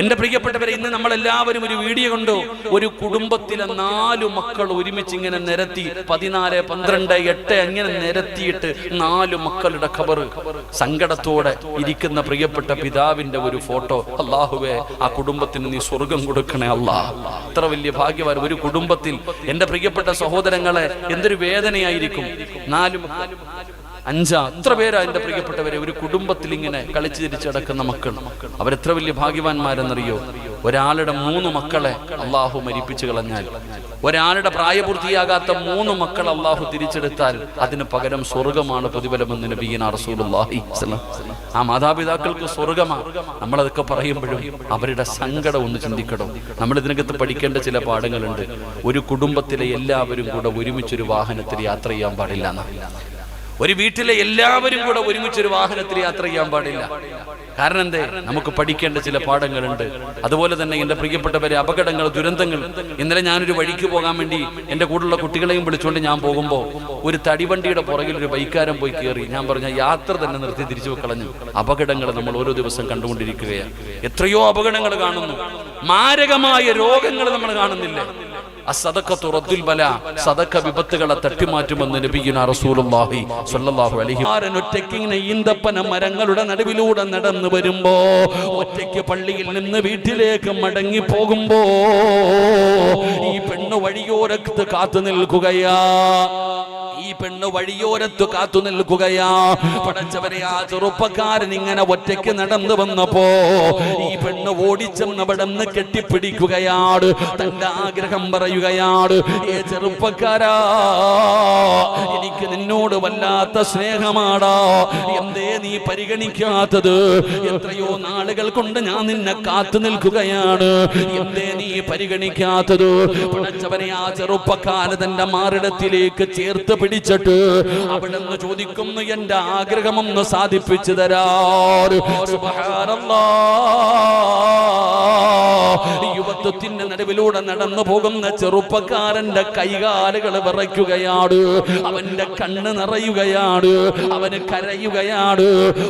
എന്റെ പ്രിയപ്പെട്ടവരെ ഇന്ന് നമ്മൾ എല്ലാവരും ഒരു വീഡിയോ കണ്ടു. ഒരു കുടുംബത്തിലെ നാലു മക്കൾ ഒരുമിച്ച് ഇങ്ങനെ നിരത്തി പതിനാല് പന്ത്രണ്ട് എട്ട് അങ്ങനെ നിരത്തിയിട്ട് നാലു മക്കളുടെ ഖബർ സങ്കടത്തോടെ ഇരിക്കുന്ന പ്രിയപ്പെട്ട പിതാവിന്റെ ഒരു ഫോട്ടോ അള്ളാഹുവേ ആ കുടുംബത്തിന് നീ സ്വർഗം കൊടുക്കണേ അള്ളാ അത്ര വലിയ ഭാഗ്യവാൻ ഒരു കുടുംബത്തിൽ എന്റെ പ്രിയപ്പെട്ട സഹോദരങ്ങളെ എന്തൊരു വേദനയായിരിക്കും. നാലും അഞ്ചാ അത്ര പേരാ എന്റെ പ്രിയപ്പെട്ടവരെ? ഒരു കുടുംബത്തിൽ ഇങ്ങനെ കളിച്ചു തിരിച്ചടക്കുന്ന മക്കൾ. അവരെത്ര വലിയ ഭാഗ്യവാന്മാരെന്നറിയോ? ഒരാളുടെ മൂന്ന് മക്കളെ അള്ളാഹു മരിപ്പിച്ചു കളഞ്ഞാൽ. ഒരാളുടെ പ്രായപൂർത്തിയാകാത്ത മൂന്ന് മക്കൾ അള്ളാഹു തിരിച്ചെടുത്താൽ അതിന് പകരം സ്വർഗമാണ് പ്രതിഫലമെന്ന് റസൂലുള്ളാഹി. ആ മാതാപിതാക്കൾക്ക് സ്വർഗമാ. നമ്മളതൊക്കെ പറയുമ്പോഴും അവരുടെ സങ്കടം ഒന്ന് ചിന്തിക്കണം. നമ്മൾ ഇതിനകത്ത് പഠിക്കേണ്ട ചില പാഠങ്ങളുണ്ട്. ഒരു കുടുംബത്തിലെ എല്ലാവരും കൂടെ ഒരുമിച്ചൊരു വാഹനത്തിൽ യാത്ര ചെയ്യാൻ പാടില്ല എന്നാ. ഒരു വീട്ടിലെ എല്ലാവരും കൂടെ ഒരുമിച്ച് ഒരു വാഹനത്തിൽ യാത്ര ചെയ്യാൻ പാടില്ല. കാരണം എന്തേ? നമുക്ക് പഠിക്കേണ്ട ചില പാഠങ്ങളുണ്ട്. അതുപോലെ തന്നെ എന്റെ പ്രിയപ്പെട്ടവരെ അപകടങ്ങൾ ദുരന്തങ്ങൾ. ഇന്നലെ ഞാനൊരു വഴിക്ക് പോകാൻ വേണ്ടി എന്റെ കൂടെയുള്ള കുട്ടികളെയും വിളിച്ചുകൊണ്ട് ഞാൻ പോകുമ്പോൾ ഒരു തടിവണ്ടിയുടെ പുറകിൽ ഒരു ബൈക്കാരൻ പോയി കയറി ഞാൻ പറഞ്ഞ യാത്ര തന്നെ നിർത്തി തിരിച്ചു കളഞ്ഞു. അപകടങ്ങൾ നമ്മൾ ഓരോ ദിവസം കണ്ടുകൊണ്ടിരിക്കുകയാണ്. എത്രയോ അപകടങ്ങൾ കാണുന്നു. മാരകമായ രോഗങ്ങൾ നമ്മൾ കാണുന്നില്ലേ. സദഖ വിപത്തുകളെ തട്ടിമാറ്റുമെന്ന് നബിയുന റസൂലുള്ളാഹി സ്വല്ലല്ലാഹു അലൈഹി ആരൻ ഒറ്റയ്ക്ക് ഇങ്ങനെ ഈന്തപ്പന മരങ്ങളുടെ നടുവിലൂടെ നടന്നു വരുമ്പോ ഒറ്റയ്ക്ക് പള്ളിയിൽ നിന്ന് വീട്ടിലേക്ക് മടങ്ങി പോകുമ്പോ ഈ പെണ്ണ് വഴിയോരത്ത് കാത്തു നിൽക്കുകയാ. ഈ പെണ്ണ് വഴിയോരത്ത് കാത്തു നിൽക്കുകയാ. പടച്ചവരെ ആ ചെറുപ്പക്കാരൻ ഇങ്ങനെ ഒറ്റയ്ക്ക് നടന്നു വന്നപ്പോ ഈ പെണ്ണ് ഓടിച്ചെന്ന് അവിടെ നിന്ന് കെട്ടിപ്പിടിക്കുകയാണ്. തന്റെ ആഗ്രഹം പറയുകയാണ് ഏ ചെറുപ്പക്കാരാ എനിക്ക് നിന്നോട് വല്ലാത്ത സ്നേഹമാടാ. എന്തേ നീ പരിഗണിക്കാത്തത്? എത്രയോ നാളുകൾ കൊണ്ട് ഞാൻ നിന്നെ കാത്തു നിൽക്കുകയാണ്. എന്തേ നീ പരിഗണിക്കാത്തത്? പടച്ചവനെ ആ ചെറുപ്പക്കാരൻ തന്റെ മാറിടത്തിലേക്ക് ചേർത്ത് പിടിച്ചിട്ട് അവിടെ നിന്ന് ചോദിക്കുന്നു എന്റെ ആഗ്രഹമൊന്ന് സാധിപ്പിച്ചു തരാറ് യുവത്വത്തിന്റെ നടുവിലൂടെ നടന്നു പോകുന്ന ചെറുപ്പക്കാരന്റെ കൈകാലുകൾ വിറയ്ക്കുകയാണ്. അവന്റെ കണ്ണ് നിറയുകയാണ്. അവന് കരയുകയാണ്.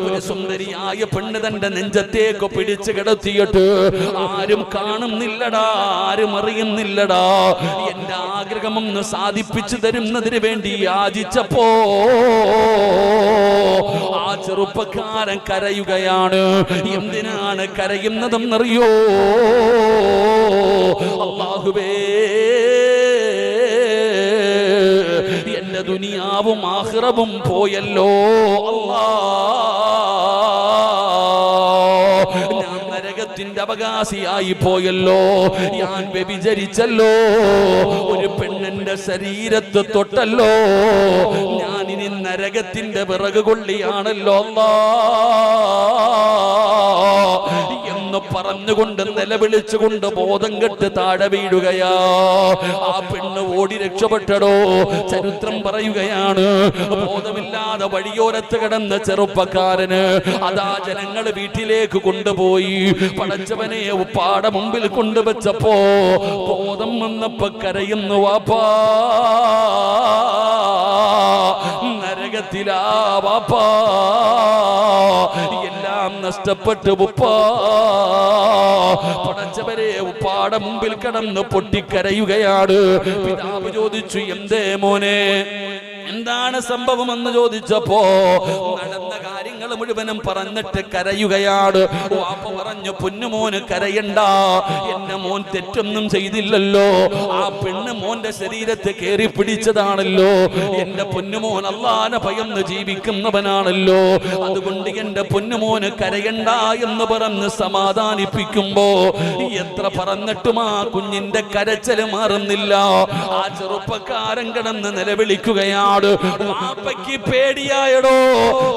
ഒരു സുന്ദരിയായ പെണ്ണ് തന്റെ നെഞ്ചത്തേക്ക് പിടിച്ചു കിടത്തിയിട്ട് ആരും കാണുന്നില്ലടാ ആരും അറിയുന്നില്ലടാ. എന്റെ ആഗ്രഹമൊന്ന് സാധിപ്പിച്ചു തരുന്നതിന് വേണ്ടി യാചിച്ചപ്പോ ആ ചെറുപ്പക്കാരൻ കരയുകയാണ്. എന്തിനാണ് കരയുന്നതെന്നറിയോ? അള്ളാഹുബേ എന്റെ ദുനിയാവും ആഹ്റവും പോയല്ലോ. അല്ലാ. നരകത്തിന്റെ അവകാശിയായി പോയല്ലോ. ഞാൻ വ്യഭിചരിച്ചല്ലോ. ഒരു പെണ്ണന്റെ ശരീരത്ത് തൊട്ടല്ലോ. ഞാൻ നരകത്തിന്റെ വിറക് കൊള്ളിയാണല്ലോ അല്ലാ. എന്ന് പറഞ്ഞുകൊണ്ട് നിലവിളിച്ചുകൊണ്ട് ബോധം കെട്ട് താഴെ വീഴുകയാ. ആ പെണ്ണ് ഓടി രക്ഷപ്പെട്ടടോ. ചരിത്രം പറയുകയാണ് ബോധമില്ലാതെ വഴിയോരത്ത് കിടന്ന ചെറുപ്പക്കാരന് അതാ ജനങ്ങൾ വീട്ടിലേക്ക് കൊണ്ടുപോയി. പടച്ചവനെ പാട മുമ്പിൽ കൊണ്ടുവച്ചപ്പോ ബോധം വന്നപ്പോ കരയുന്നു വാപ്പാ നരകത്തിലാ വാപ്പാ എല്ലാം നഷ്ടപ്പെട്ടു പടച്ചവരെ ഉപ്പാടെ മുമ്പിൽ കടന്ന് പൊട്ടിക്കരയുകയാണ്. പിതാവ് ചോദിച്ചു എന്തേ മോനെ? എന്താണ് സംഭവം എന്ന് ചോദിച്ചപ്പോ നടന്ന മുഴുവനും പറഞ്ഞിട്ട് കരയുകയാണ്. വാപ്പ പറഞ്ഞു പൊന്നുമോന് കരയണ്ട. എന്റെ മോൻ തെറ്റൊന്നും ചെയ്തില്ലല്ലോ. ആ പെണ്ണ് മോന്റെ ശരീരത്തെ കയറി പിടിച്ചതാണല്ലോ. എന്റെ പൊന്നുമോൻ അല്ലാന ഭയന്ന് ജീവിക്കുന്നവനാണല്ലോ. അതുകൊണ്ട് എന്റെ പൊന്നുമോന് കരയണ്ട എന്ന് പറഞ്ഞ് സമാധാനിപ്പിക്കുമ്പോ എത്ര പറഞ്ഞിട്ടും ആ കുഞ്ഞിന്റെ കരച്ചൽ മാറുന്നില്ല. ആ ചെറുപ്പക്കാരൻ കിടന്ന് നിലവിളിക്കുകയാണ്. പേടിയായടോ.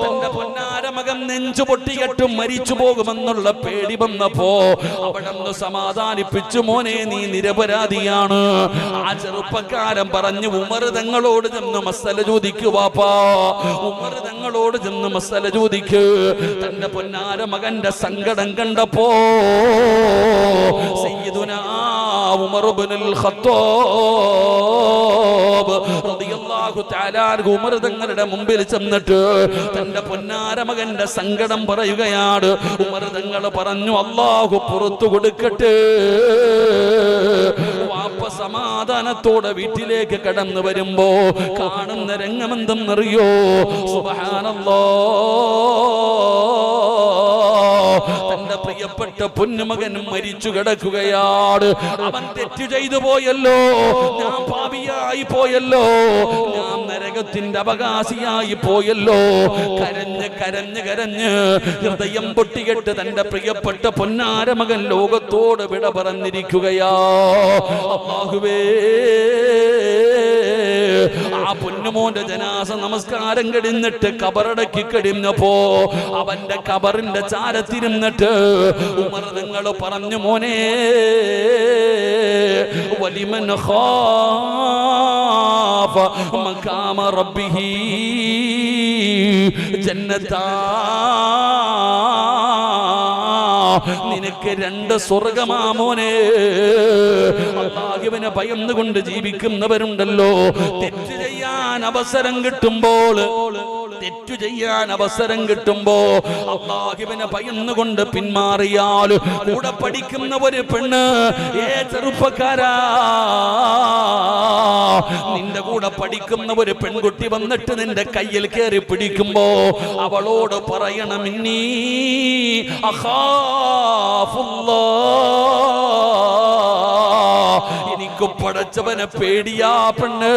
തന്റെ പൊന്നാര മകൻ നെഞ്ചു പൊട്ടികെട്ടും മരിച്ചു പോകുമെന്നുള്ള പേടി വന്നപ്പോ അവിടെ നിന്ന് സമാധാനിപ്പിച്ചു മോനെ നീ നിരപരാധിയാണ്. ആ ചെറുപ്പക്കാരൻ പറഞ്ഞു ഉമർ തങ്ങളോട് ചെന്ന് മസല ചോദിക്കു വാപ്പാ ഉമർ തങ്ങളോട് ചെന്ന് മസല ചോദിക്ക്. തന്റെ പൊന്നാര മകന്റെ സങ്കടം കണ്ടപ്പോ സയ്യിദുനാ ഉമർ ഇബ്നുൽ ഖത്താബ് റളിയല്ലാഹു തആല ഉമർ തങ്ങളുടെ മുമ്പിൽ ചെന്നിട്ട് തന്റെ പൊന്നാര പൊന്നാരമകന്റെ സങ്കടം പറയുകയാണ്. ഉമർ തങ്ങൾ പറഞ്ഞു അള്ളാഹു പുറത്തു കൊടുക്കട്ടെ. വാപ്പ സമാധാനത്തോടെ വീട്ടിലേക്ക് കടന്നു വരുമ്പോ കാണുന്ന രംഗമെന്തെന്നറിയോ? സുബഹാനല്ലോ. പ്രിയപ്പെട്ട പൊന്നുമകൻ മരിച്ചു കിടക്കുകയാണ്. അവൻ തെറ്റു ചെയ്തു പോയല്ലോ. ഞാൻ പാവിയായി പോയല്ലോ. ഞാൻ നരകത്തിന്റെ അവകാശിയായി പോയല്ലോ. കരഞ്ഞ് കരഞ്ഞ് കരഞ്ഞ് ഹൃദയം പൊട്ടികെട്ട് തന്റെ പ്രിയപ്പെട്ട പൊന്നാര മകൻ ലോകത്തോട് വിട പറഞ്ഞിരിക്കുകയാ. ആ പൊന്നുമോന്റെ ജനാസ നമസ്കാരം കഴിഞ്ഞിട്ട് കബറടക്കി കഴിഞ്ഞപ്പോ അവന്റെ കബറിന്റെ ചാരത്തിരുന്നിട്ട് ഉമർ പറഞ്ഞു മോനെ വലിമൻ മഖാമ റബ്ബിഹി ജന്നത്താ. നിനക്ക് രണ്ട് സ്വർഗമാ മോനെ. ഭാഗ്യവനെ ഭയന്നുകൊണ്ട് ജീവിക്കുന്നവരുണ്ടല്ലോ. തെറ്റ് ചെയ്യാൻ അവസരം കിട്ടുമ്പോൾ തെറ്റു ചെയ്യാൻ അവസരം കിട്ടുമ്പോ അള്ളാഹിബിനെ ഭയന്നുകൊണ്ട് പിന്മാറിയാൽ കൂടെ പഠിക്കുന്ന ഒരു പെണ്ണ് ഏ ചെറുപ്പക്കാരാ നിന്റെ കൂടെ പഠിക്കുന്ന ഒരു പെൺകുട്ടി വന്നിട്ട് നിന്റെ കയ്യിൽ കയറി പിടിക്കുമ്പോ അവളോട് പറയണം അഖാഫുല്ലാ എനിക്ക് പടച്ചവനെ പേടിയാ പെണ്ണ്.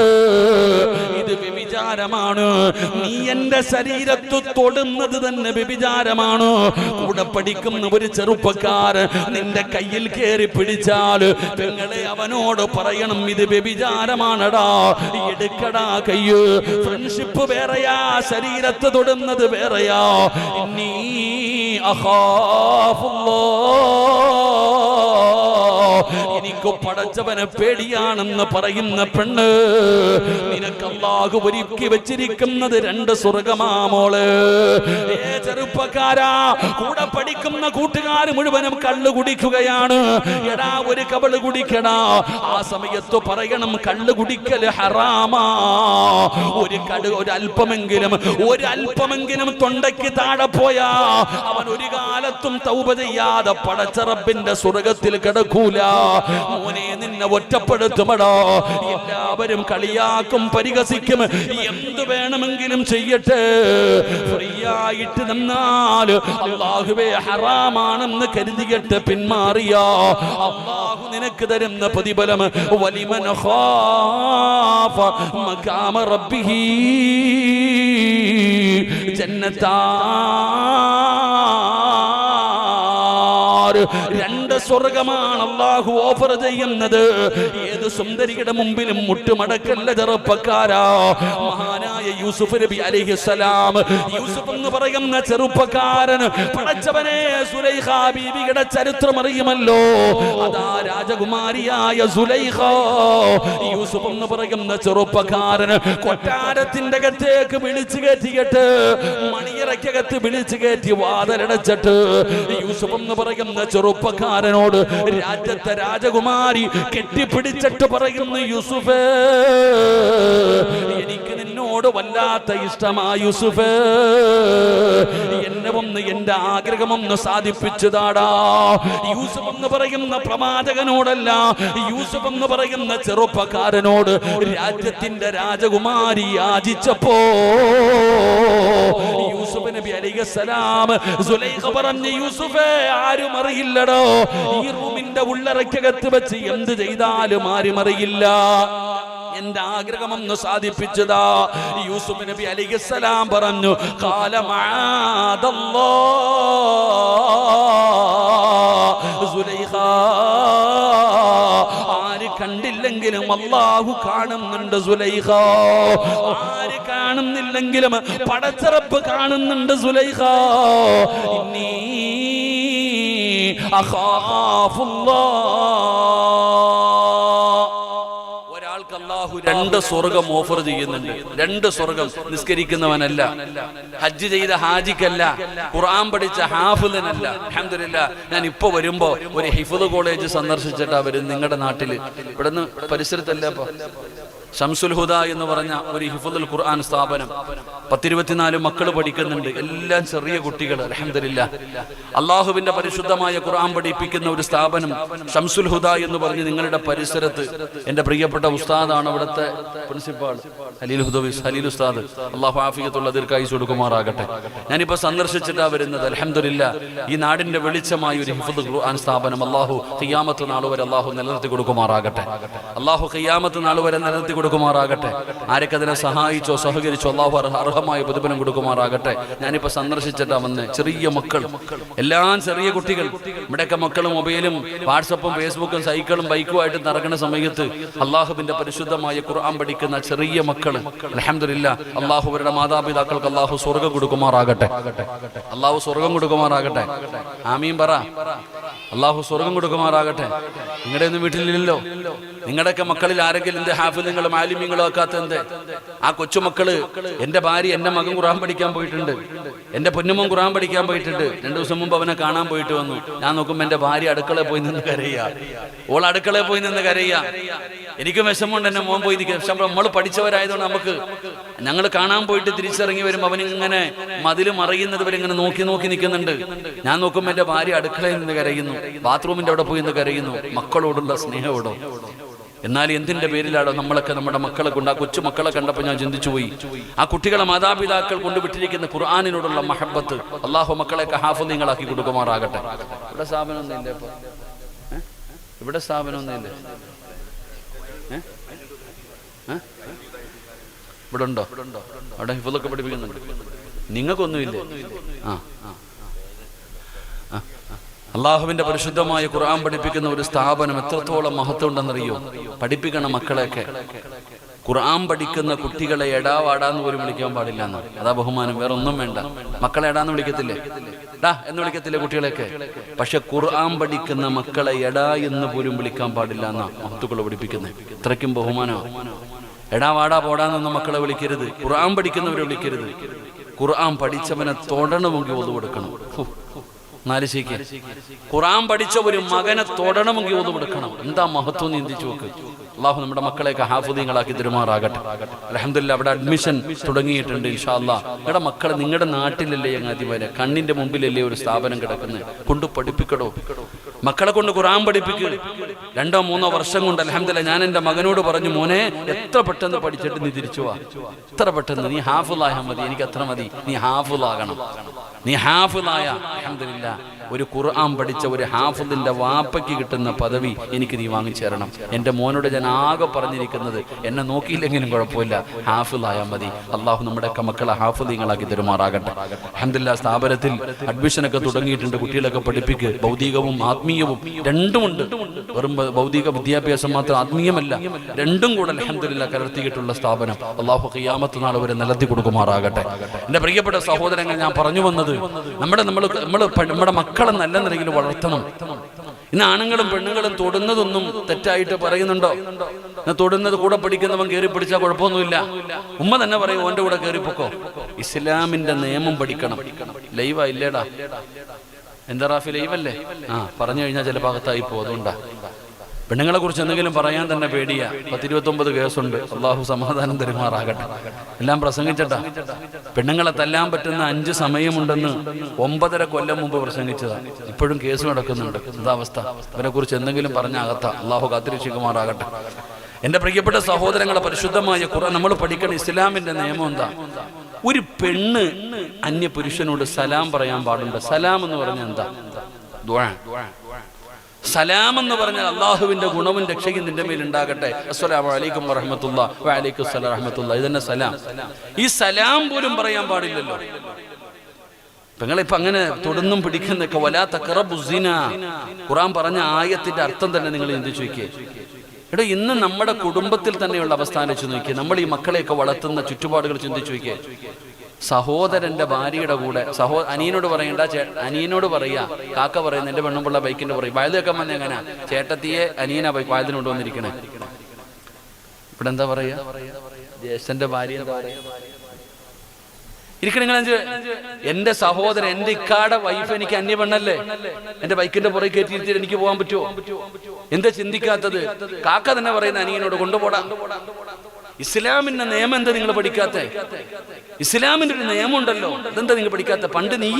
ഇത് വ്യഭിചാരമാണ്. നീ എന്റെ ശരീരത്തു തൊടുന്നത് തന്നെ വ്യഭിചാരമാണ്. കൂടെ പഠിക്കുന്ന ഒരു ചെറുപ്പക്കാരൻ നിന്റെ കയ്യിൽ കയറി പിടിച്ചാൽ പെങ്ങളെ അവനോട് പറയണം ഇത് വ്യഭിചാരമാണടാ. എടുക്കടാ കയ്യ്. ഫ്രണ്ട്ഷിപ്പ് വേറെയാ. ശരീരത്ത് തൊടുന്നത് വേറെയാ. നീ അഹാഫുല്ലോ എനിക്ക് പടച്ചവനെ പേടിയാണെന്ന് പറയുന്ന പെണ്ണ് നിനക്ക് അള്ളാഹു ഒരുക്കി വെച്ചിരിക്കുന്നത് രണ്ട് സ്വർഗമാമോൾ ഏ ചെറുപ്പക്കാരാ കൂടെ പഠിക്കുന്ന കൂട്ടുകാർ മുഴുവനും കള്ളു കുടിക്കുകയാണ്. എടാ ഒരു കബൾ കുടിക്കടാ. ആ സമയത്ത് പറയണം കള്ളു കുടിക്കൽ ഹറാമാ. ഒരു കടു ഒരു അല്പമെങ്കിലും ഒരു അല്പമെങ്കിലും തൊണ്ടയ്ക്ക് താഴെ പോയാ. അവൻ ഒരു കാലത്തും തൗപ ചെയ്യാതെ പടച്ചറബിന്റെ സ്വർഗത്തിൽ കിടക്കൂല. മോനെ നിന്നെ ഒറ്റപ്പെടുത്തുമടോ? എല്ലാവരും കളിയാക്കും പരിഹസിക്കും. എന്തു വേണമെങ്കിലും ചെയ്യട്ടെ. ഫ്രീ ആയിട്ട് നിന്നാൽ അള്ളാഹുവേ ഹറാമാണെന്ന് കരുതിയിട്ട് പിന്മാറിയ. അള്ളാഹു നിനക്ക് തരുന്ന പ്രതിഫലം വലിമൻ റബ്ബിഹി. ജന്നത്താ. രണ്ട് സ്വർഗമാണ് അള്ളാഹു ഓഫർ ചെയ്യുന്നത്. ഏത് സുന്ദരിയുടെ മുമ്പിലും മുട്ടുമടക്കല്ല ചെറുപ്പക്കാരാ. മഹാനായ യൂസുഫ് നബി അലൈഹി അലിഹിസലാം യൂസുഫ് എന്ന് പറയുന്ന ചെറുപ്പക്കാരൻ പടച്ചവനെ സുലൈഹ ബീവിയുടെ ചരിത്രം അറിയുമല്ലോ. അതാ രാജകുമാരിയായ സുലൈഖ. യൂസുഫ് എന്ന് പറയുന്ന ചെറുപ്പക്കാരൻ കൊട്ടാരത്തിന്റെ അകത്തേക്ക് വിളിച്ചു കയറ്റിയിട്ട് മണിയറയ്ക്കകത്ത് വിളിച്ചു കയറ്റി വാതലടച്ചിട്ട് യൂസുഫ് എന്ന് പറയുന്ന ചെറുപ്പക്കാരനോട് രാജ്യത്തെ രാജകുമാരി കെട്ടിപ്പിടിച്ചിട്ട് പറയുന്നു യൂസുഫേ എനിക്ക് നിന്നോട് വല്ലാത്ത ഇഷ്ടമാ യൂസുഫ്. എന്നെ ഒന്ന് എന്റെ ആഗ്രഹമൊന്ന് സാധിപ്പിച്ചതാടാ. യൂസുഫ് എന്ന് പറയുന്ന പ്രവാചകനോടല്ല യൂസുഫ് എന്ന് പറയുന്ന ചെറുപ്പക്കാരനോട് രാജ്യത്തിന്റെ രാജകുമാരി യാചിച്ചപ്പോ യൂസുഫ് നബി അലൈഹിസ്സലാം സുലൈഖ പറഞ്ഞു യൂസുഫേ ആരും അറിയില്ലടോ. ഈ റൂമിന്റെ ഉള്ളറയ്ക്കകത്ത് വെച്ച് എന്ത് ചെയ്താലും ആരും അറിയില്ല. എന്റെ ആഗ്രഹമൊന്ന് സാധിപ്പിച്ചതാ. യൂസുഫ് നബി അലിഖലാം പറഞ്ഞു കാലമാതല്ലോ ആര് കണ്ടില്ലെങ്കിലും അള്ളാഹു കാണുന്നുണ്ട് സുലൈഹ ആര് കാണുന്നില്ലെങ്കിലും പടച്ചിറപ്പ് കാണുന്നുണ്ട് സുലൈഹ നീ അഖാഫുല്ലാ രണ്ട് സ്വർഗം ഓഫർ ചെയ്യുന്നുണ്ട്. രണ്ട് സ്വർഗം നിസ്കരിക്കുന്നവനല്ല. ഹജ്ജ് ചെയ്ത ഹാജിക്കല്ല. ഖുർആൻ പഠിച്ച ഹാഫിലിനല്ല അഹമ്മദില്ല ഞാൻ ഇപ്പൊ വരുമ്പോ ഒരു ഹിഫുദ് കോളേജ് സന്ദർശിച്ചിട്ടാ വരും നിങ്ങളുടെ നാട്ടിൽ. ഇവിടുന്ന് പരിസരത്തല്ല അപ്പൊ? ഷംസുൽ ഹുദ എന്ന് പറഞ്ഞ ഒരു ഹിഫുദുൽ ഖുർആൻ സ്ഥാപനം. പത്തിരുപത്തിനാല് മക്കൾ പഠിക്കുന്നുണ്ട്. എല്ലാം ചെറിയ കുട്ടികൾ അലഹമില്ല അള്ളാഹുവിന്റെ പരിശുദ്ധമായ ഖുർആൻ പഠിപ്പിക്കുന്ന ഒരു സ്ഥാപനം ഷംസുൽ ഹുദ എന്ന് പറഞ്ഞ് നിങ്ങളുടെ പരിസരത്ത് എന്റെ പ്രിയപ്പെട്ട ഉസ്താദാണ് അവിടുത്തെ പ്രിൻസിപ്പാൾ ഹലീൽ ഹുദവി ഹലീൽ ഉസ്താദ്. അള്ളാഹു ആഫിയത്തുള്ള ദീർഘായുസ് കൊടുക്കുമാറാകട്ടെ. ഞാനിപ്പോ സന്ദർശിച്ചിട്ടാ വരുന്നത്. അലഹമില്ല ഈ നാടിന്റെ വെളിച്ചമായ ഒരു ഹിഫുദ് ഖുർആൻ സ്ഥാപനം അള്ളാഹു ഖിയാമത്ത് നാൾ വരെ അള്ളാഹു നിലനിർത്തി കൊടുക്കുമാറാകട്ടെ. അള്ളാഹു ഖിയാമത്ത് നാൾ വരെ നിലനിർത്തി കൊടുക്കുമാറാകട്ടെ. ആരൊക്കെ അതിനെ സഹായിച്ചോ സഹകരിച്ചോ അള്ളാഹു അർഹമായ പ്രതിഫലം കൊടുക്കുമാറാകട്ടെ. ഞാനിപ്പോ സന്ദർശിച്ചിട്ടാ വന്ന്. ചെറിയ മക്കൾ. എല്ലാം ചെറിയ കുട്ടികൾ. ഇവിടെയൊക്കെ മക്കൾ മൊബൈലും വാട്സപ്പും ഫേസ്ബുക്കും സൈക്കിളും ബൈക്കുമായിട്ട് നടക്കുന്ന സമയത്ത് അള്ളാഹുവിന്റെ പരിശുദ്ധമായ ഖുർആൻ പഠിക്കുന്ന ചെറിയ മക്കൾ അലഹമില്ല അള്ളാഹുബരുടെ മാതാപിതാക്കൾക്ക് അള്ളാഹു സ്വർഗം കൊടുക്കുമാറാകട്ടെ. അള്ളാഹു സ്വർഗം കൊടുക്കുമാറാകട്ടെ. ആമീൻ പറ. അള്ളാഹു സ്വർഗം കൊടുക്കുമാറാകട്ടെ. നിങ്ങളുടെ ഒന്നും വീട്ടിലില്ലല്ലോ. നിങ്ങളുടെയൊക്കെ മക്കളിൽ ആരെങ്കിലും എന്റെ ഹാഫിലിങ്ങളും ആലിമ്യങ്ങളും ആക്കാത്ത എന്ത് ആ കൊച്ചുമക്കൾ എന്റെ ഭാര്യ എന്റെ മകൻ ഖുറാൻ പഠിക്കാൻ പോയിട്ടുണ്ട്. എന്റെ പൊന്നുമോൻ ഖുറാൻ പഠിക്കാൻ പോയിട്ടുണ്ട്. രണ്ടു ദിവസം മുമ്പ് അവനെ കാണാൻ പോയിട്ട് വന്നു. ഞാൻ നോക്കുമ്പോ എന്റെ ഭാര്യ അടുക്കളയിൽ പോയി നിന്ന് കരയ. ഓൾ അടുക്കളയിൽ പോയി നിന്ന് കരയ. എനിക്ക് വിഷമമുണ്ട്. എന്നെ മോൻ പോയി പക്ഷെ നമ്മൾ പഠിച്ചവരായതുകൊണ്ട് നമുക്ക് ഞങ്ങൾ കാണാൻ പോയിട്ട് തിരിച്ചിറങ്ങി വരുമ്പോൾ അവൻ ഇങ്ങനെ മതിൽ മറയുന്നത് വരെ ഇങ്ങനെ നോക്കി നോക്കി നിൽക്കുന്നുണ്ട്. ഞാൻ നോക്കുമ്പോൾ എന്റെ ഭാര്യ അടുക്കളയിൽ നിന്ന് കരയുന്നു. ബാത്റൂമിന്റെ അവിടെ പോയി നിന്ന് കരയുന്നു. മക്കളോടുള്ള സ്നേഹമോടോ എന്നാൽ എന്തിന്റെ പേരിലാണോ നമ്മളൊക്കെ നമ്മുടെ മക്കളെ കൊണ്ട് ആ കൊച്ചു മക്കളെ കണ്ടപ്പോൾ ഞാൻ ചിന്തിച്ചു പോയി. ആ കുട്ടികളെ മാതാപിതാക്കൾ കൊണ്ടുവിട്ടിരിക്കുന്ന ഖുർആാനിനോടുള്ള മഹബത്ത് അള്ളാഹു മക്കളെയൊക്കെ ഹാഫ് നിങ്ങളാക്കി കൊടുക്കുമാറാകട്ടെ. ഇവിടെ സ്ഥാപനം ഇപ്പൊ? സ്ഥാപനം ഇവിടെ ഉണ്ടോ? ഇവിടെ ഉണ്ടോ? അവിടെ ഹിഫുദൊക്കെ പഠിപ്പിക്കുന്നുണ്ട്. നിങ്ങൾക്കൊന്നുമില്ലേ ആ ആ. അള്ളാഹുവിന്റെ പരിശുദ്ധമായ ഖുർആൻ പഠിപ്പിക്കുന്ന ഒരു സ്ഥാപനം എത്രത്തോളം മഹത്വം ഉണ്ടെന്നറിയോ പഠിപ്പിക്കണം മക്കളെയൊക്കെ. ഖുർആൻ പഠിക്കുന്ന കുട്ടികളെ എടാ വാടാന്ന് പോലും വിളിക്കാൻ പാടില്ല എന്ന് അതാ ബഹുമാനം വേറെ ഒന്നും വേണ്ട. മക്കളെ എടാന്ന് വിളിക്കത്തില്ലേ? ഡാ എന്ന് വിളിക്കത്തില്ലേ കുട്ടികളെയൊക്കെ? പക്ഷെ ഖുർആൻ പഠിക്കുന്ന മക്കളെ എടാ എന്ന് പോലും വിളിക്കാൻ പാടില്ല എന്നാ മഹത്തുക്കൾ പഠിപ്പിക്കുന്നത് ഇത്രയ്ക്കും ബഹുമാനമാണ് എടാ വാടാ പോടാന്നൊന്നും മക്കളെ വിളിക്കരുത്. ഖുർആൻ പഠിക്കുന്നവരെ വിളിക്കരുത്. ഖുർആൻ പഠിച്ചവനെ തൊടണമെങ്കിൽ ഒതു കൊടുക്കണം. നാലിശയ്ക്ക് ഖുറാൻ പഠിച്ച ഒരു മകനെ തൊടണമെങ്കിൽ ഒന്നും കൊടുക്കണം. എന്താ മഹത്വം എന്ന് ചിന്തിച്ചു നോക്ക്. അള്ളാഹു നമ്മുടെ മക്കളെയൊക്കെ ഹാഫുദീങ്ങളാക്കി തെരുമാറാകട്ടെ. അലഹമില്ല അവിടെ അഡ്മിഷൻ തുടങ്ങിയിട്ടുണ്ട് ഇൻഷാ നിങ്ങളുടെ മക്കളെ നിങ്ങളുടെ നാട്ടിലല്ലേ അങ്ങാതിമാരെ കണ്ണിന്റെ മുമ്പിലല്ലേ ഒരു സ്ഥാപനം കിടക്കുന്നത് കൊണ്ട് പഠിപ്പിക്കടോ? മക്കളെ കൊണ്ട് ഖുറാൻ പഠിപ്പിക്കുക രണ്ടോ മൂന്നോ വർഷം കൊണ്ട് അലഹമില്ല ഞാൻ എന്റെ മകനോട് പറഞ്ഞു മോനെ എത്ര പെട്ടെന്ന് പഠിച്ചിട്ട് നീ തിരിച്ചു വാ. എത്ര പെട്ടെന്ന്? നീ ഹാഫുലായാൽ മതി എനിക്ക് അത്ര മതി. നീ ഹാഫുലാകണം നീ ഹാഫിലായ അൽഹംദുലില്ലാ ഒരു ഖുർആൻ പഠിച്ച ഒരു ഹാഫിലിന്റെ വാപ്പയ്ക്ക് കിട്ടുന്ന പദവി എനിക്ക് നീ വാങ്ങിച്ചേരണം. എന്റെ മോനോട് ഞാൻ ആകെ പറഞ്ഞിരിക്കുന്നത് എന്നെ നോക്കിയില്ലെങ്കിലും കുഴപ്പമില്ല. ഹാഫിലായ മതി. അള്ളാഹു നമ്മുടെ മക്കളെ ഹാഫിദീങ്ങളാക്കി തരുമാറാകട്ടെ. അഹമ്മദില്ല സ്ഥാപനത്തിൽ അഡ്മിഷനൊക്കെ തുടങ്ങിയിട്ടുണ്ട്. കുട്ടികളൊക്കെ പഠിപ്പിക്കുക ഭൗതികവും ആത്മീയവും രണ്ടുമുണ്ട്. വെറും ഭൗതിക വിദ്യാഭ്യാസം മാത്രം ആത്മീയമല്ല രണ്ടും കൂടെ അലഹമില്ല കലർത്തിയിട്ടുള്ള സ്ഥാപനം. അള്ളാഹു ഖിയാമത്ത് നാൾ വരെ നിലത്തി കൊടുക്കുമാറാകട്ടെ. എന്റെ പ്രിയപ്പെട്ട സഹോദരങ്ങൾ ഞാൻ പറഞ്ഞു വന്നത് നമ്മുടെ നമ്മൾ നമ്മൾ നമ്മുടെ മക്കളെ നല്ല നിലയിൽ വളർത്തണം. ഇന്ന് ആണുങ്ങളും പെണ്ണുങ്ങളും തൊടുന്നതൊന്നും തെറ്റായിട്ട് പറയുന്നുണ്ടോ? തൊടുന്നത് കൂടെ പഠിക്കുന്നവൻ കയറി പിടിച്ചാൽ കുഴപ്പമൊന്നുമില്ല. ഉമ്മ തന്നെ പറയും ഓന്റെ കൂടെ കയറിപ്പോക്കോ ഇസ്ലാമിന്റെ നിയമം പഠിക്കണം. ലൈവാ ഇല്ലേടാ? എന്താ റാഫി ലൈവല്ലേ? ആ പറഞ്ഞു കഴിഞ്ഞാൽ ചില ഭാഗത്തായി പോകും. അതുകൊണ്ടാ. പെണ്ണുങ്ങളെ കുറിച്ച് എന്തെങ്കിലും പറയാൻ തന്നെ പേടിയാ. പത്തിരുപത്തൊമ്പത് കേസുണ്ട്. അള്ളാഹു സമാധാനം തരുമാറാകട്ടെ. എല്ലാം പ്രസംഗിച്ചട്ടാ. പെണ്ണുങ്ങളെ തല്ലാൻ പറ്റുന്ന അഞ്ച് സമയമുണ്ടെന്ന് ഒമ്പതര കൊല്ലം മുമ്പ് പ്രസംഗിച്ചതാ. ഇപ്പോഴും കേസ് നടക്കുന്നുണ്ട്. എന്താ അവസ്ഥ? അവരെ കുറിച്ച് എന്തെങ്കിലും പറഞ്ഞ അകത്ത. അള്ളാഹു കാത്തിരക്ഷിക്കുമാറാകട്ടെ എന്റെ പ്രിയപ്പെട്ട സഹോദരങ്ങളെ പരിശുദ്ധമായ കുറ നമ്മൾ പഠിക്കണം ഇസ്ലാമിന്റെ നിയമം എന്താ? ഒരു പെണ്ണ് അന്യ പുരുഷനോട് സലാം പറയാൻ പാടുണ്ട്. സലാം എന്ന് പറഞ്ഞാൽ എന്താ? ദുആ. സലാം എന്ന് പറഞ്ഞാൽ അള്ളാഹുവിന്റെ ഗുണവും രക്ഷയും നിന്റെ മേൽ ഉണ്ടാകട്ടെ. അസ്സലാമു അലൈക്കും വറഹമത്തുള്ള വഅലൈക്കും അസ്സലാം ഇത് ഇതന്നെ സലാം. ഈ സലാം പോലും പറയാൻ പാടില്ലല്ലോ. പെങ്ങളിപ്പോ അങ്ങനെ തൊടുന്നും പിടിക്കുന്നൊക്കെ വലാ തക്കറബുസിന ഖുറാൻ പറഞ്ഞ ആയത്തിന്റെ അർത്ഥം തന്നെ നിങ്ങൾ ചിന്തിച്ചു നോക്കിയേ എടോ ഇന്ന് നമ്മുടെ കുടുംബത്തിൽ തന്നെയുള്ള അവസ്ഥ ആലോചിച്ച് നോക്കിയേ. നമ്മൾ ഈ മക്കളെയൊക്കെ വളർത്തുന്ന ചുറ്റുപാടുകൾ ചിന്തിച്ചു നോക്കിയേ. സഹോദരന്റെ ഭാര്യയുടെ കൂടെ സഹോ അനിയനോട് പറയണ്ട അനിയനോട് പറയാ. കാക്ക പറയുന്ന എന്റെ പെണ്ണുമ്പുള്ള ബൈക്കിന്റെ പറയും വയൽ വെക്കാൻ വന്ന എങ്ങനെ? ചേട്ടത്തിയെ അനിയനാ ബൈക്ക് വയലിന് കൊണ്ടുവന്നിരിക്കണേ. ഇവിടെ എന്താ പറയാ? ജ്യേഷ്ഠന്റെ ഭാര്യ എന്താ പറയാ? ഇരിക്കണ എന്റെ സഹോദരൻ എന്റെ ഇക്കാടെ വൈഫ് എനിക്ക് അന്യ പെണ്ണല്ലേ? എന്റെ ബൈക്കിന്റെ പുറകെ കയറ്റിയിരുത്തിട്ട് എനിക്ക് പോകാൻ പറ്റുമോ എന്താ ചിന്തിക്കാത്തത്? കാക്ക തന്നെ പറയുന്ന അനിയനോട് കൊണ്ടുപോടാ. ഇസ്ലാമിന്റെ നിയമം എന്താ നിങ്ങൾ പഠിക്കാത്ത ഇസ്ലാമിന്റെ ഒരു നിയമം ഉണ്ടല്ലോ അതെന്താ നിങ്ങൾ പഠിക്കാത്ത പണ്ട് നീ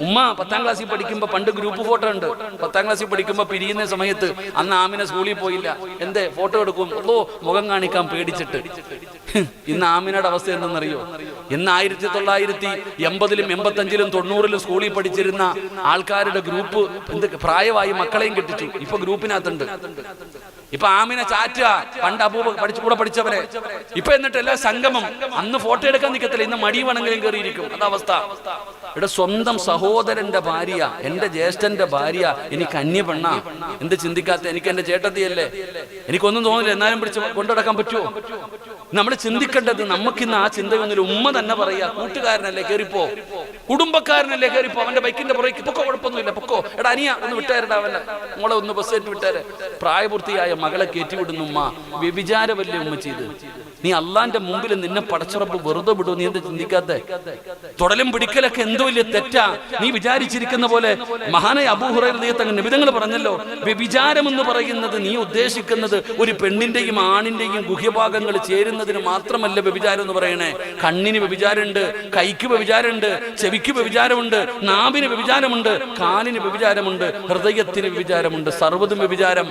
ഉമ്മ പത്താം ക്ലാസ്സിൽ പഠിക്കുമ്പോ പണ്ട് ഗ്രൂപ്പ് ഫോട്ടോ ഉണ്ട്. പത്താം ക്ലാസ്സിൽ പഠിക്കുമ്പോ പിരിയുന്ന സമയത്ത് അന്ന് ആമിനെ സ്കൂളിൽ പോയില്ല. എന്തേ? ഫോട്ടോ എടുക്കും. ഓ മുഖം കാണിക്കാൻ പേടിച്ചിട്ട്. ഇന്ന് ആമിനയുടെ അവസ്ഥ എന്തെന്നറിയോ ഇന്ന് ആയിരത്തി തൊള്ളായിരത്തി എൺപതിലും എൺപത്തഞ്ചിലും തൊണ്ണൂറിലും സ്കൂളിൽ പഠിച്ചിരുന്ന ആൾക്കാരുടെ ഗ്രൂപ്പ് എന്ത് പ്രായമായി മക്കളെയും കിട്ടിച്ചു. ഇപ്പൊ ഗ്രൂപ്പിനകത്തുണ്ട്. ഇപ്പൊ ആമിനെ ചാറ്റ പണ്ട് അബൂബ പഠിച്ചു കൂടെ പഠിച്ചവരെ. ഇപ്പൊ എന്നിട്ട് എല്ലാ സംഗമം അന്ന് ഫോട്ടോ എടുക്കാൻ നിൽക്കത്തില്ല ഇന്ന് മടി വേണമെങ്കിലും കയറിയിരിക്കും. അവസ്ഥ. ഇവിടെ സ്വന്തം സഹോദരന്റെ ഭാര്യ എന്റെ ജ്യേഷ്ഠന്റെ ഭാര്യ എനിക്ക് അന്യ പെണ്ണ. എന്ത് ചിന്തിക്കാത്ത എനിക്ക് എന്റെ ചേട്ടത്തിയല്ലേ? എനിക്കൊന്നും തോന്നില്ല. എന്നാലും പിടിച്ച് കൊണ്ടുനടക്കാൻ പറ്റുമോ നമ്മൾ ചിന്തിക്കേണ്ടത് നമുക്ക് നമുക്കിന്ന് ആ ചിന്തയൊന്നുമില്ല ഉമ്മ തന്നെ പറയാ കൂട്ടുകാരനല്ലേ കയറിപ്പോ കുടുംബക്കാരനല്ലേ കയറിപ്പോ അവന്റെ ബൈക്കിന്റെ പുറകെ പൊക്കോ കുഴപ്പമൊന്നുമില്ല. പൊക്കോ. എടാ അനിയ ഒന്ന് വിട്ടേരടാ അവനെ. മോളെ ഒന്ന് ബസ് കയറ്റി വിട്ടാരെ. പ്രായപൂർത്തിയായ മകളെ കയറ്റിവിടുന്നു ഉമ്മ. വ്യഭിചാരമല്ലേ ഉമ്മ ചെയ്ത്? നീ അള്ളാന്റെ മുമ്പിൽ നിന്നെ പടച്ചുറപ്പ് വെറുതെ വിടൂ. നീ എന്താ ചിന്തിക്കാത്ത? തുടലും പിടിക്കലൊക്കെ എന്തോ വലിയ തെറ്റാ. നീ വിചാരിച്ചിരിക്കുന്ന പോലെ മഹാനായ അബൂഹുറ നിബിതങ്ങൾ പറഞ്ഞല്ലോ വ്യഭിചാരം എന്ന് പറയുന്നത് നീ ഉദ്ദേശിക്കുന്നത് ഒരു പെണ്ണിന്റെയും ആണിന്റെയും ഗുഹ്യഭാഗങ്ങൾ ചേരുന്നതിന് മാത്രമല്ല വ്യഭിചാരം എന്ന് പറയണേ. കണ്ണിന് വ്യഭിചാരമുണ്ട് കൈക്ക് വ്യഭിചാരമുണ്ട് ചെവിക്ക് വ്യഭിചാരമുണ്ട് നാവിന് വ്യഭിചാരമുണ്ട് കാലിന് വ്യഭിചാരമുണ്ട് ഹൃദയത്തിന് വ്യഭിചാരമുണ്ട് സർവതും വ്യഭിചാരം.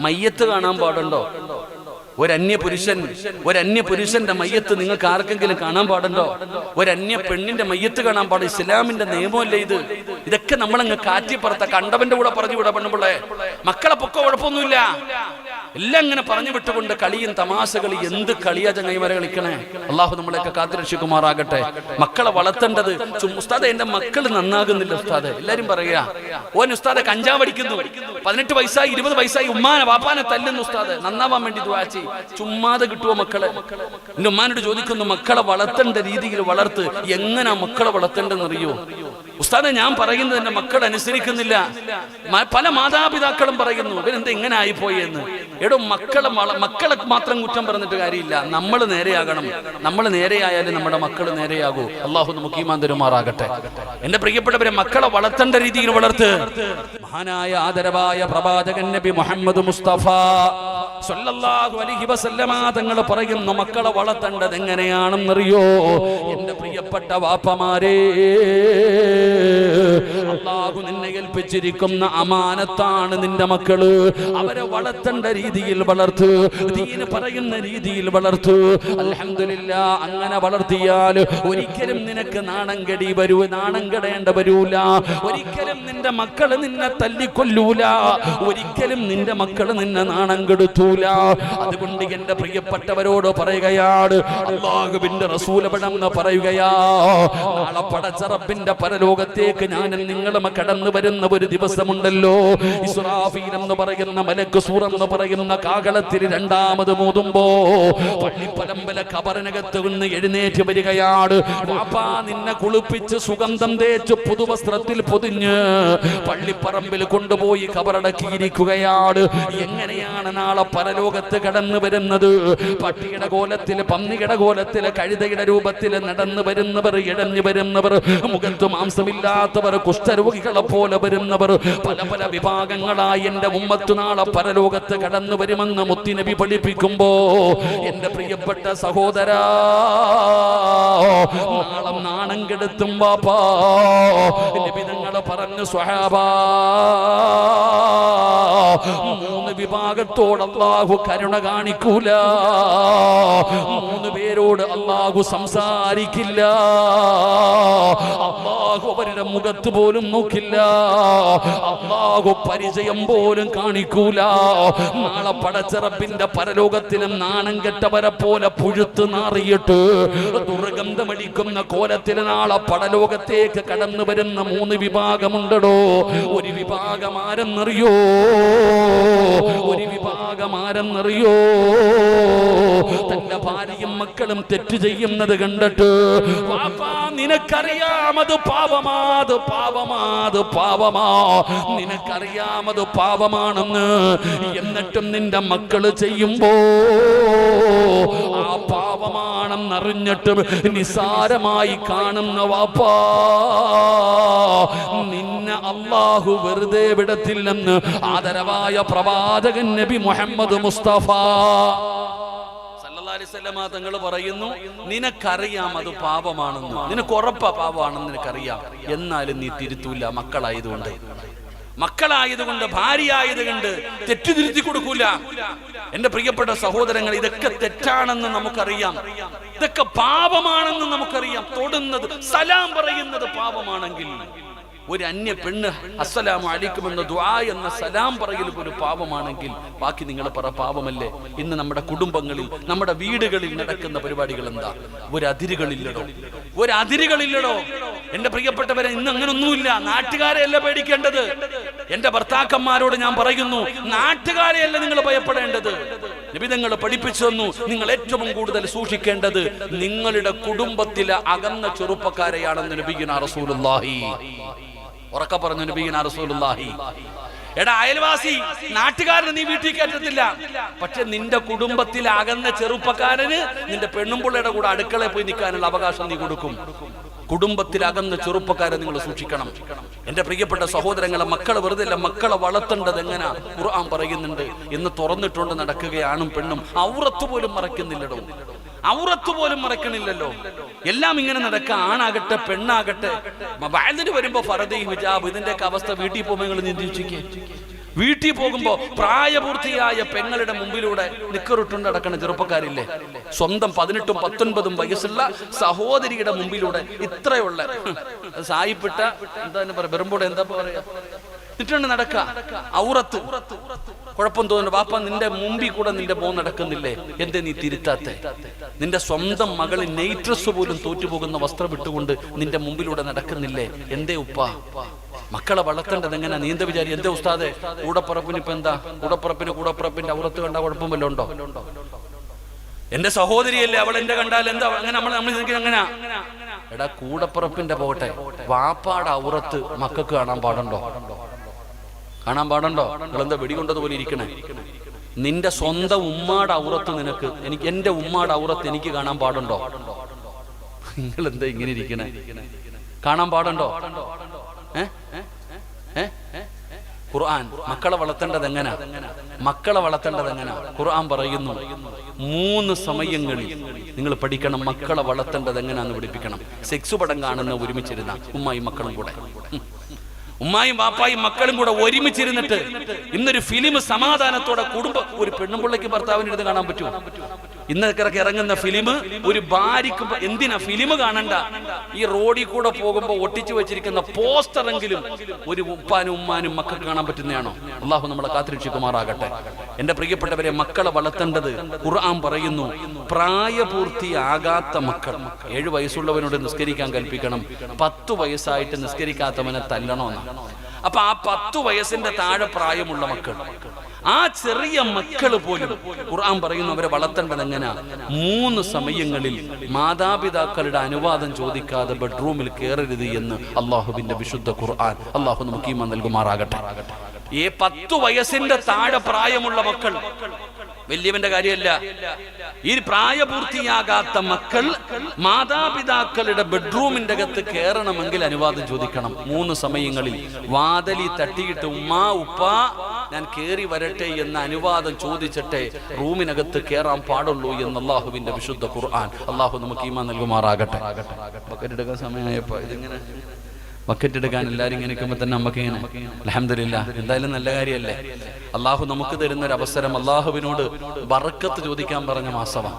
മയ്യത്ത് കാണാൻ പാടുണ്ടോ? ഒരന്യ പുരുഷൻ ഒരന്യ പുരുഷന്റെ മയ്യത്ത് നിങ്ങൾക്ക് ആർക്കെങ്കിലും കാണാൻ പാടുണ്ടോ? ഒരന്യ പെണ്ണിന്റെ മയ്യത്ത് കാണാൻ പാടും. ഇസ്ലാമിന്റെ നിയമമല്ലേ ഇത്? ഇതൊക്കെ നമ്മളങ്ങ് കാറ്റിപ്പുറത്ത കണ്ടവന്റെ കൂടെ പറഞ്ഞു വിടാ പെണ്ണുപിള്ളേ മക്കളെ പൊക്ക കുഴപ്പമൊന്നുമില്ല. എല്ലാം ഇങ്ങനെ പറഞ്ഞു വിട്ടുകൊണ്ട് കളിയും തമാശകളി എന്ത് കളിയാ ചങ്ങൈമാരെ കളിക്കണേ? അള്ളാഹു നമ്മളെയൊക്കെ കാത്തിരക്ഷിക്കുമാറാകട്ടെ. മക്കളെ വളർത്തേണ്ടത് ഉസ്താദ് എന്റെ മക്കൾ നന്നാകുന്നില്ല ഉസ്താദെ. എല്ലാരും പറയാ ഓൻ ഉസ്താദെ കഞ്ചാവടിക്കുന്നു. പതിനെട്ട് വയസ്സായി ഇരുപത് വയസ്സായി ഉമ്മാനെ വാപ്പാനെ തല്ലുന്നു ഉസ്താദ്. നന്നാവാൻ വേണ്ടി ദുആ ചുമ്മാതെ കിട്ടുമോ മക്കളെ? എന്റെ ഉമ്മാനോട് ചോദിക്കുന്നു മക്കളെ വളർത്തേണ്ട രീതിയിൽ വളർത്ത് എങ്ങനെ മക്കളെ വളർത്തേണ്ടെന്ന് അറിയോ ഉസ്താദെ ഞാൻ പറയുന്നത് എന്റെ മക്കൾ അനുസരിക്കുന്നില്ല. പല മാതാപിതാക്കളും പറയുന്നു ഇവരെന്ത് ഇങ്ങനെ ആയിപ്പോയി എന്ന് എടോ മക്കളെ മക്കളെ മാത്രം കുറ്റം പറഞ്ഞിട്ട് കാര്യമില്ല. നമ്മൾ നേരെയാകണം. നമ്മൾ നേരെയായാലും നമ്മുടെ മക്കൾ നേരെയാകൂ. അള്ളാഹു നമുക്ക് ഈമാൻ തരുമാറാകട്ടെ. എന്റെ പ്രിയപ്പെട്ടവരെ മക്കളെ വളർത്തേണ്ട രീതിയിൽ വളർത്ത്. മഹാനായ ആദരവായ പ്രവാചകൻ നബി മുഹമ്മദ് മുസ്തഫ സല്ലല്ലാഹു അലൈഹി വസല്ലമ തങ്ങൾ പറയുന്ന മക്കളെ വളർത്തേണ്ടത് എങ്ങനെയാണെന്നറിയോ? എന്റെ പ്രിയപ്പെട്ട വാപ്പമാരെ അള്ളാഹു നിന്നെ ഏൽപ്പിച്ചിരിക്കുന്ന അമാനത്താണ് നിന്റെ മക്കൾ. അവരെ വളർത്തേണ്ട രീതിയിൽ വളർത്തു ദീന് പറയുന്ന രീതിയിൽ വളർത്തു. അലഹമില്ല അങ്ങനെ വളർത്തിയാൽ ഒരിക്കലും നിനക്ക് നാണം കെടി വരൂ നാണം കെടേണ്ട വരൂല. ഒരിക്കലും നിന്റെ മക്കൾ നിന്നെ തല്ലിക്കൊല്ലൂല. ഒരിക്കലും നിന്റെ മക്കൾ നിന്നെ നാണം കെടുത്തൂല അതുകൊണ്ട് എന്റെ പ്രിയപ്പെട്ടവരോട് പറയുകയാണ് അള്ളാഹുവിന്റെ റസൂലപടം പറയുകയാ. നാളെ പടച്ചറപ്പിന്റെ പരലോകത്തേക്ക് ഞാൻ നിങ്ങളും കടന്നു വരുന്ന ഒരു ദിവസമുണ്ടല്ലോ. ഇസ്രാഫീൽ എന്ന് പറയുന്ന മലക്ക് എന്ന് പറയുന്ന കാകളത്തിൽ രണ്ടാമത് മൂതുമ്പോ പള്ളിപ്പലമ്പല കബറിനകത്ത് നിന്ന് എഴുന്നേറ്റ് വരികയാണ്. പാപ്പാ നിന്നെ കുളിപ്പിച്ച് സുഗന്ധം തേച്ച് പുതുവസ്ത്രത്തിൽ പൊതിഞ്ഞ് പള്ളിപ്പറമ്പിൽ കൊണ്ടുപോയി കബറടക്കിയിരിക്കുകയാണ്. എങ്ങനെയാണ് നാളെ പരലോകത്ത് കടന്നു വരുന്നത്. പട്ടിയുടെ കോലത്തിൽ പന്നിയുടെ കോലത്തിൽ കഴുതയുടെ രൂപത്തിൽ നടന്നു വരുന്നവർ ഇടഞ്ഞു വരുന്നവർ മുഖത്ത് മാംസമില്ലാത്തവർ കുഷ്ഠരോഗികളെ പോലെ വരുന്നവർ പല പല വിഭാഗങ്ങളായി എന്റെ ഉമ്മത്ത് നാളെ പരലോകത്ത് കടന്നു വരുമെന്ന് മുത്തിനബി പഠിപ്പിക്കുമ്പോ എന്റെ പ്രിയപ്പെട്ട സഹോദരാ നാളം നാണം കെടുത്തും നിബിതങ്ങൾ പറഞ്ഞു സ്വഹാബാ വിഭാഗത്തോട് അള്ളാഹു കരുണ കാണിക്കൂല. മൂന്ന് പേരോട് അള്ളാഹു സംസാരിക്കില്ല. അള്ളാഹു അവരുടെ മുഖത്ത് പോലും നോക്കില്ല. അള്ളാഹു പരിചയം പോലും കാണിക്കൂല. നാളെ പടച്ചിറപ്പിന്റെ പരലോകത്തിലും നാണം കെട്ടവരെ പോലെ പുഴുത്ത് നാറിയിട്ട് ദുർഗന്ധമടിക്കുന്ന കോലത്തിൽ നാളെ പടലോകത്തേക്ക് കടന്നു വരുന്ന മൂന്ന് വിഭാഗമുണ്ടടോ. ഒരു വിഭാഗം ആരെന്നറിയോ? ഒരു വിഭാഗം ആരെന്നറിയോ തന്റെ ഭാര്യയും മക്കളും തെറ്റ് ചെയ്യുന്നത് കണ്ടിട്ട് "വാപ്പാ, നിനക്കറിയാമത് പാപമാത് പാപമാത് പാപമാ. നിനക്കറിയാമത് പാപമാണെന്ന്. എന്നിട്ടും നിന്റെ മക്കൾ ചെയ്യുമ്പോ ആ പാപമാണെന്നറിഞ്ഞിട്ടും നിസാരമായി കാണുന്ന വാപ്പാ. നിന്നെ അള്ളാഹു വെറുതെ വിടത്തില്ലെന്ന് ആദരവായ പ്രവാചകൻ നബി മുഹമ്മദ് മുസ്തഫ. തങ്ങൾ പറയുന്നു നിനക്കറിയാം അത് പാപമാണെന്ന്. നിനക്ക് ഉറപ്പാ പാപമാണെന്ന് നിനക്കറിയാം. എന്നാലും നീ തിരുത്തൂല മക്കളായതുകൊണ്ട്. മക്കളായതുകൊണ്ട് ഭാര്യയായതുകൊണ്ട് തെറ്റുതിരുത്തി കൊടുക്കൂല. എന്റെ പ്രിയപ്പെട്ട സഹോദരങ്ങൾ ഇതൊക്കെ തെറ്റാണെന്ന് നമുക്കറിയാം. ഇതൊക്കെ പാപമാണെന്ന് നമുക്കറിയാം. തൊടുന്നത് സലാം പറയുന്നത് പാപമാണെങ്കിൽ ഒരു അന്യ പെണ്ണ് അസ്സലാമു അലൈക്കും എന്ന ദുആ എന്ന സലാം പറയൽ ഒരു പാപമാണെങ്കിൽ ബാക്കി നിങ്ങൾ പറ പാപമല്ലേ? ഇന്ന് നമ്മുടെ കുടുംബങ്ങളിൽ നമ്മുടെ വീടുകളിൽ നടക്കുന്ന പരിപാടികൾ എന്താ ഒരു അതിരുകളില്ലടോ. ഒരു എന്റെ പ്രിയപ്പെട്ടവരെ ഇന്ന് അങ്ങനൊന്നുമില്ല. നാട്ടുകാരെയല്ല പേടിക്കേണ്ടത്? എന്റെ ഭർത്താക്കന്മാരോട് ഞാൻ പറയുന്നു നാട്ടുകാരെയല്ല നിങ്ങൾ ഭയപ്പെടേണ്ടത്? നിബിധങ്ങൾ പഠിപ്പിച്ചു തന്നു നിങ്ങൾ ഏറ്റവും കൂടുതൽ സൂക്ഷിക്കേണ്ടത് നിങ്ങളുടെ കുടുംബത്തിലെ അകന്ന ചെറുപ്പക്കാരെയാണെന്ന് നബിഗിന റസൂലുള്ളാഹി. ഉറക്ക പറഞ്ഞു നബീന റസൂലുള്ളാഹി. എടാ അയൽവാസി നാട്ടുകാരന് നീ വീട്ടിൽ കയറ്റത്തില്ല. പക്ഷെ നിന്റെ കുടുംബത്തിൽ അകന്ന ചെറുപ്പക്കാരന് നിന്റെ പെണ്ണും പെണ്ണുമ്പിള്ളയുടെ കൂടെ അടുക്കളയിൽ പോയി നിൽക്കാനുള്ള അവകാശം നീ കൊടുക്കും. കുടുംബത്തിൽ അകന്ന ചെറുപ്പക്കാരെ നിങ്ങൾ സൂക്ഷിക്കണം. എന്റെ പ്രിയപ്പെട്ട സഹോദരങ്ങളെ മക്കളെ വെറുതെ അല്ല മക്കളെ വളർത്തേണ്ടത് എങ്ങനെ? ഖുർആൻ പറയുന്നുണ്ട് എന്ന് തുറന്നിട്ടുണ്ട് നടക്കുകയാണും പെണ്ണും ഔറത്ത് പോലും മറക്കുന്നില്ലടോ ഔറത്ത് പോലും മറക്കണില്ലല്ലോ. എല്ലാം ഇങ്ങനെ നടക്കുക. ആണാകട്ടെ പെണ്ണാകട്ടെ. വയലിന് വരുമ്പോ ഫറദി ഹിജാബ് ഇതിന്റെയൊക്കെ അവസ്ഥ വീട്ടിൽ പോകുമ്പോൾ നിങ്ങൾ ചിന്തിച്ചിരിക്കേ. വീട്ടിൽ പോകുമ്പോ പ്രായപൂർത്തിയായ പെങ്ങളുടെ മുമ്പിലൂടെ നിക്കറുട്ടുണ്ട് നടക്കുന്ന ചെറുപ്പക്കാരില്ലേ? സ്വന്തം പതിനെട്ടും പത്തൊൻപതും വയസ്സുള്ള സഹോദരിയുടെ മുമ്പിലൂടെ ഇത്രയുള്ള സായിപ്പിട്ട എന്താ പറയാ വെറുമ്പോടെ എന്താ പറയാ? എന്നിട്ടുണ്ട് നടക്ക ഔറത്ത്. കുഴപ്പം തോന്നുന്നു ബാപ്പ നിന്റെ മുമ്പിൽ കൂടെ നിന്റെ മോൻ നടക്കുന്നില്ലേ? എന്തേ നീ തിരുത്താത്തെ? നിന്റെ സ്വന്തം മകൾ നെയ്ട്രസ് പോലും തോറ്റുപോകുന്ന വസ്ത്രം ഇട്ടുകൊണ്ട് നിന്റെ മുമ്പിലൂടെ നടക്കുന്നില്ലേ? എന്തേ ഉപ്പ? മക്കളെ വളർത്തേണ്ടത് എങ്ങനെ? നീന്ത വിചാരി എന്തേ ഉസ്താദെ? കൂടപ്പുറപ്പിന് ഇപ്പൊ എന്താ? കൂടപ്പുറപ്പിന് കൂടപ്പുറപ്പിന്റെ അവർത്ത് കണ്ട കുഴപ്പം ഉണ്ടോ? എന്റെ സഹോദരിയല്ലേ അവൾ എന്റെ കണ്ടാൽ എന്താ? അങ്ങനെ നമ്മൾ നമ്മൾ എങ്ങനെയാ എടാ കൂടപ്പുറപ്പിന്റെ പോകട്ടെ. വാപ്പാടെ ഔറത്ത് മക്കൾക്ക് കാണാൻ പാടുണ്ടോ? കാണാൻ പാടുണ്ടോ? നിങ്ങളെന്താ വെടികൊണ്ടതുപോലെ ഇരിക്കണേ? നിന്റെ സ്വന്തം ഉമ്മാടെ ഔറത്ത് നിനക്ക് എനിക്ക് എന്റെ ഉമ്മാടെ ഔറത്ത് എനിക്ക് കാണാൻ പാടുണ്ടോ? നിങ്ങൾ എന്താ ഇങ്ങനെ ഇരിക്കണേ? കാണാൻ പാടുണ്ടോ? ഖുർആൻ മക്കളെ വളർത്തേണ്ടത് എങ്ങനെ? മക്കളെ വളർത്തേണ്ടത് എങ്ങനെ? ഖുർആൻ പറയുന്നു മൂന്ന് സമയങ്ങളിൽ നിങ്ങൾ പഠിക്കണം മക്കളെ വളർത്തേണ്ടത് എങ്ങനെയാന്ന് പഠിപ്പിക്കണം. സെക്സ് പടം കാണുന്ന ഒരുമിച്ചിരുന്ന ഉമ്മായി മക്കളും കൂടെ. ഉമ്മായും വാപ്പായും മക്കളും കൂടെ ഒരുമിച്ചിരുന്നിട്ട് ഇന്നൊരു ഫിലിം സമാധാനത്തോടെ കുടുംബ ഒരു പെണ്ണുമ്പിള്ളയ്ക്ക് ഭർത്താവിന് ഇരുന്ന് കാണാൻ പറ്റുമോ? ഇന്നൊക്കെ ഇറങ്ങുന്ന ഫിലിം ഒരു ഭാര്യക്ക് എന്തിനാ ഫിലിം കാണണ്ട? ഈ റോഡിൽ കൂടെ പോകുമ്പോ ഒട്ടിച്ചു വെച്ചിരിക്കുന്ന പോസ്റ്ററെങ്കിലും ഒരു ഉപ്പാനും ഉമ്മാനും മക്കൾ കാണാൻ പറ്റുന്നതാണോ? അള്ളാഹു നമ്മളെ കാത്തിരക്ഷിക്കുമാറാകട്ടെ. എന്റെ പ്രിയപ്പെട്ടവരെ മക്കളെ വളർത്തേണ്ടത് ഖുർആൻ പറയുന്നു പ്രായപൂർത്തിയാകാത്ത മക്കൾ. ഏഴ് വയസ്സുള്ളവനോട് നിസ്കരിക്കാൻ കൽപ്പിക്കണം. പത്ത് വയസ്സായിട്ട് നിസ്കരിക്കാത്തവനെ തല്ലണമെന്നാണ് അപ്പൊ ആ പത്തു വയസ്സിന്റെ താഴെ പ്രായമുള്ള മക്കൾ. ആ ചെറിയ മക്കൾ പോലും ഖുർആൻ പറയുന്നു അവരെ വളർത്തേണ്ടത് എങ്ങനെ മൂന്ന് സമയങ്ങളിൽ മാതാപിതാക്കളുടെ അനുവാദം ചോദിക്കാതെ ബെഡ്റൂമിൽ കയറരുത് എന്ന് അള്ളാഹുവിന്റെ വിശുദ്ധ ഖുർആൻ അള്ളാഹു നമുക്ക് ഈമ നൽകുമാറാകട്ടെ. ഈ പത്തു വയസ്സിന്റെ താഴെ പ്രായമുള്ള മക്കൾ വലിയവന്റെ കാര്യമല്ല. ഈ പ്രായപൂർത്തിയാകാത്ത മക്കൾ മാതാപിതാക്കളുടെ ബെഡ്റൂമിന്റെ അകത്ത് കയറണമെങ്കിൽ അനുവാദം ചോദിക്കണം. മൂന്ന് സമയങ്ങളിൽ വാതലി തട്ടിയിട്ട് ഉമ്മാ ഉപ്പ ഞാൻ കേറി വരട്ടെ എന്ന അനുവാദം ചോദിച്ചിട്ടേ റൂമിനകത്ത് കയറാൻ പാടുള്ളൂ എന്ന് അള്ളാഹുവിന്റെ വിശുദ്ധ ഖുർആൻ. അള്ളാഹു നമുക്ക് ഈമാ നൽകുമാറാകട്ടെ. സമയമായപ്പോ ഇതിങ്ങനെ ബക്കറ്റ് എടുക്കാൻ എല്ലാവരും ഇങ്ങനെ നിൽക്കുമ്പോൾ തന്നെ നമുക്ക് ഇങ്ങനെ അലഹമില്ല എന്തായാലും നല്ല കാര്യമല്ലേ? അള്ളാഹു നമുക്ക് തരുന്ന ഒരു അവസരം അള്ളാഹുവിനോട് ബറക്കത്ത് ചോദിക്കാൻ പറഞ്ഞ മാസമാണ്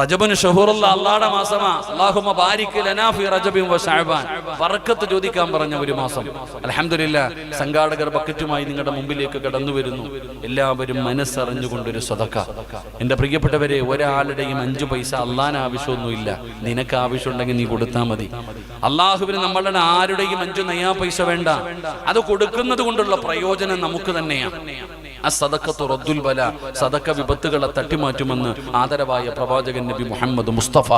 റജബിന് ഷഹൂറുള്ള അള്ളാടെ മാസമാ. അള്ളാഹുമ ബാരിക്ക് ലനാഫി റജബിൻ ശഅബാൻ ബർക്കത്ത് ചോദിക്കാൻ പറഞ്ഞ ഒരു മാസം. അൽഹംദുലില്ലാ സംഘാടകർ ബക്കറ്റുമായി നിങ്ങളുടെ മുമ്പിലേക്ക് കടന്നു വരുന്നു. എല്ലാവരും മനസ്സറിഞ്ഞുകൊണ്ടൊരു സ്വതക്ക. എന്റെ പ്രിയപ്പെട്ടവരെ ഒരാളുടെയും അഞ്ചു പൈസ അള്ളാൻ ആവശ്യമൊന്നുമില്ല. നിനക്ക് ആവശ്യമുണ്ടെങ്കിൽ നീ കൊടുത്താൽ മതി. അള്ളാഹുവിന് നമ്മളുടെ ആരുടെയും അഞ്ചു നയാ പൈസ വേണ്ട. അത് കൊടുക്കുന്നത് കൊണ്ടുള്ള പ്രയോജനം നമുക്ക് തന്നെയാണ് ആ സദക്കത്ത് റദ്ദുൽ ബല സദക്ക വിപത്തുകളെ തട്ടിമാറ്റുമെന്ന് ആദരവായ പ്രവാചകൻ നബി മുഹമ്മദ് മുസ്തഫ.